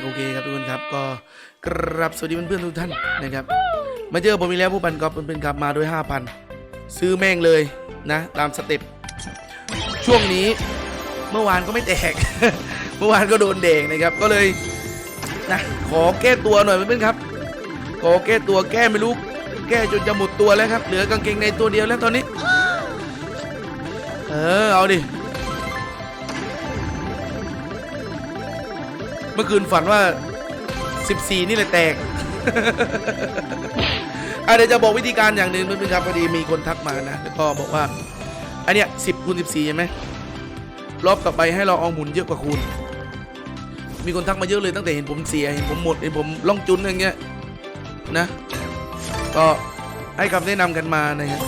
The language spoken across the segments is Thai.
โอเคครับทุกคนครับก็กราบสวัสดีเพื่อนๆทุกท่านนะครับมาเจอผมอีกแล้วผู้ปันกอล์ฟเพื่อนครับมาด้วย 5,000 ซื้อแม่งเลยนะ ตามสเต็ปช่วงนี้เมื่อวานก็ไม่แตก เมื่อวานก็โดนเด็กนะครับก็เลยนะขอแก้ตัวหน่อยเพื่อนๆครับ ขอแก้ตัวแก้ไม่รู้แก้จนจะหมดตัวแล้วครับ เหลือกางเกงในตัวเดียวแล้วตอนนี้ เออเอาดิ เมื่อคืนฝันว่า 14 นี่แหละแตกอะเดี๋ยวจะบอกวิธีการอย่างหนึ่งเพื่อนึงครับพอดีมีคนทักมานะแล้วก็บอกว่าอันเนี้ย10คูณ14ใช่ไหมรอบต่อไปให้เราเอาหมุนเยอะกว่าคูณ มีคนทักมาเยอะเลยตั้งแต่เห็นผมเสียเห็นผมหมดเห็นผมล่องจุนอย่างเงี้ยนะก็ให้คำแนะนำกันมานะครับ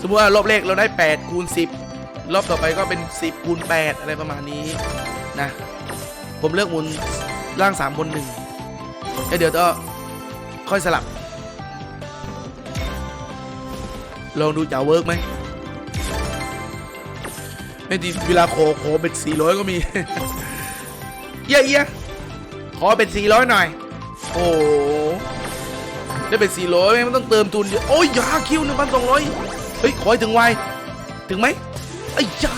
สมมติว่ารอบแรกเราได้8คูณ10 รอบต่อไปก็เป็น 10คูณ8อะไรประมาณนี้นะ ผมเลือกหมุนล่าง3บน1แล้วเดี๋ยวก็ค่อยสลับ ลองดูจะเวิร์กไหมไม่ดีเวลาขอขอเป็น400ก็มีเยี่ยเยี่ยขอเป็น400หน่อย โอ้โหได้เป็น400ไหมมันต้องเติมทุนเยอะโอ้ยยาคิว1,200เฮ้ย ขอให้ถึงไวถึงไหมไอ้ยา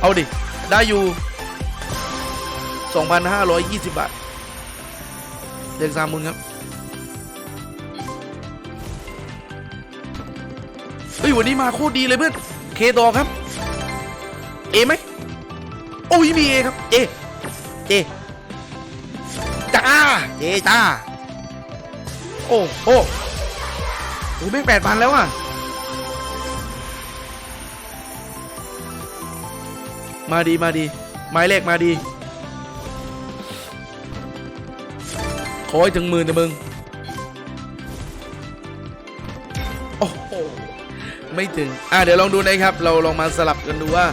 เอาดิ ได้อยู่ 2,520 บาท เด็กสามมุนครับ เฮ้ย วันนี้มาโคตรดีเลยเพื่อน เคดอครับ เอไหม โอ้ยมีเอครับ เอ เอจ้าเจจ้า โอ้โอ้โอ้แม่งแปดพันแล้วอะ มาดีมาดี ไม้แรกมาดี ขอให้ถึงหมื่นนะมึง โอ้โห ไม่ถึง อะเดี๋ยวลองดูนะครับ เราลองมาสลับกันดูว่า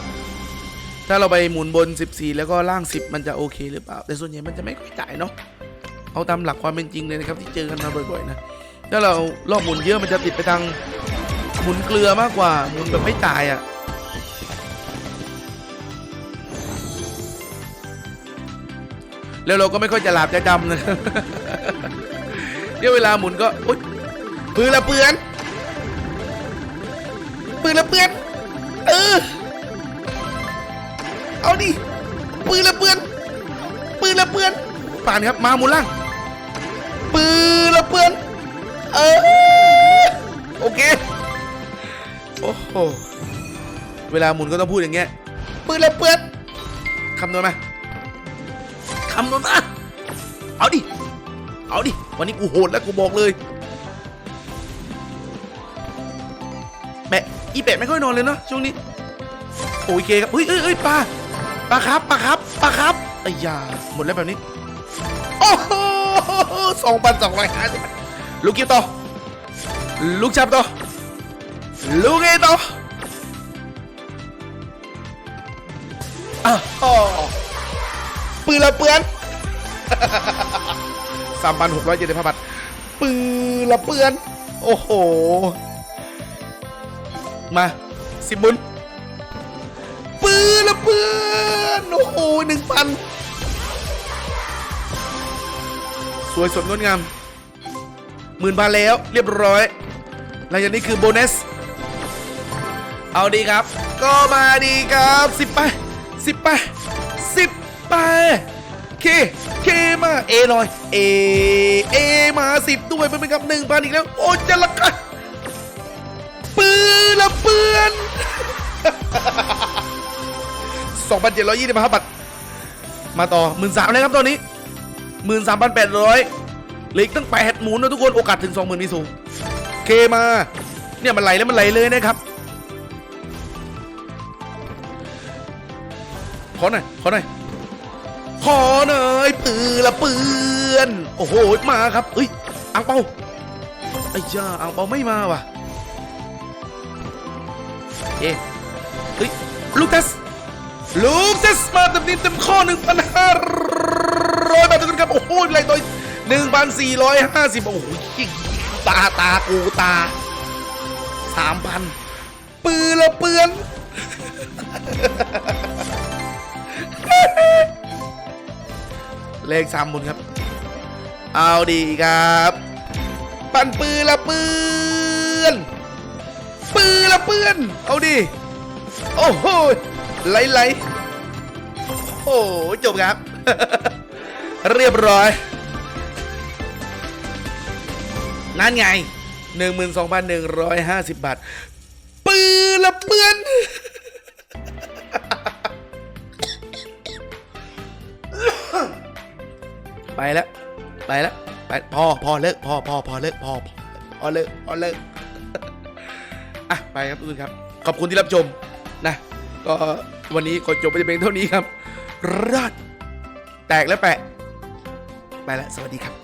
ถ้าเราไปหมุนบน 14 แล้วก็ล่าง 10 มันจะโอเคหรือเปล่า แต่ส่วนใหญ่มันจะไม่ค่อยจ่ายเนาะ เอาตามหลักความเป็นจริงเลยนะครับ ที่เจอกันมาบ่อยๆนะ ถ้าเรารอบหมุนเยอะมันจะติดไปทางหมุนเกลือมากกว่าหมุนแบบไม่จ่ายอะ่ะ แล้วเราก็ไม่ค่อยจะหลาบจะจำนะครับเนี่ยเวลาหมุนก็อุ๊ยปืนละเปือนปืนละเปือนเออเอาดิปืนละเปือนปืนละเปือนผ่านครับมาหมุนล่างปืนละเปือนเออโอเคโอ้โหเวลาหมุนก็ต้องพูดอย่างเงี้ยปืนละเปือนคำนวณมา คำนวณมาเอาดิ เอาดิ วันนี้กูโหดแล้วกูบอกเลยแปะอีแปะไม่ค่อยนอนเลยเนาะช่วงนี้ โอเคครับเฮ้ยเอ้ยเอ้ยปลาปลาครับปลาครับปลาครับไอ้ยาหมดแล้วแบบนี้ โอ้โหสองพันสองร้อยห้าสิบลูกเกิ้วต่อลูกจับต่อลูกเอต่ออะอ๋อ ปืนละเปือนสามพันหกร้อยเจ็ดสิบห้าบาทปืนละเปือน โอ้โห มาสิบมุนปืนละเปือนโอ้โหหนึ่งพันสวยสดงดงามหมื่นบาทแล้วเรียบร้อย หลังจากนี้คือโบนัส เอาดีครับ ก็มาดีครับสิบไปสิบไปสิบ ไป เค เคมา เอหน่อย เอ เอมาสิบด้วยเป็นกับหนึ่งพันอีกแล้ว โอ้จะละกันปืนละเปือน2,725บห้าบาท มาต่อ13,000เลยครับตอนนี้13,800เหลืออีกตั้ง8หมุนนะทุกคน โอกาสถึง20,000มีสูง เคมา เนี่ยมันไหลแล้วมันไหลเลยนะครับขอหน่อยขอหน่อย ขอหน่อยปืนละปืนโอ้โหมาครับเฮ้ยอังเปาไอ้ย่าอังเปาไม่มาว่ะเอ๊ะเฮ้ยลูกัสลูกัสมาเต็มนี้เต็มข้อหนึ่งพันห้าร้อยบาททุกคนครับโอ้โหอะไรตัวหนึ่งพันสี่ร้อยห้าสิบโอ้โหตาตากูตาสามพันปืนละเปือน เลขสามหมุนครับ เอาดีครับ ปั่นปืนละปืนปืนละปืนเอาดิโอ้โหไหลไหลโอ้จบครับ เรียบร้อย นั่นไง 12,150 บาทปืนละปืน ไปแล้ว ไปแล้วไปพอพอเลิกพอพอพอเลิกพอพอพอเลิกพอเลิกอะไปครับทุกท่านครับ ขอบคุณที่รับชมนะ ก็วันนี้ขอจบไปเพียงเท่านี้ครับรอดแตกแล้วแปะ ไปแล้วสวัสดีครับ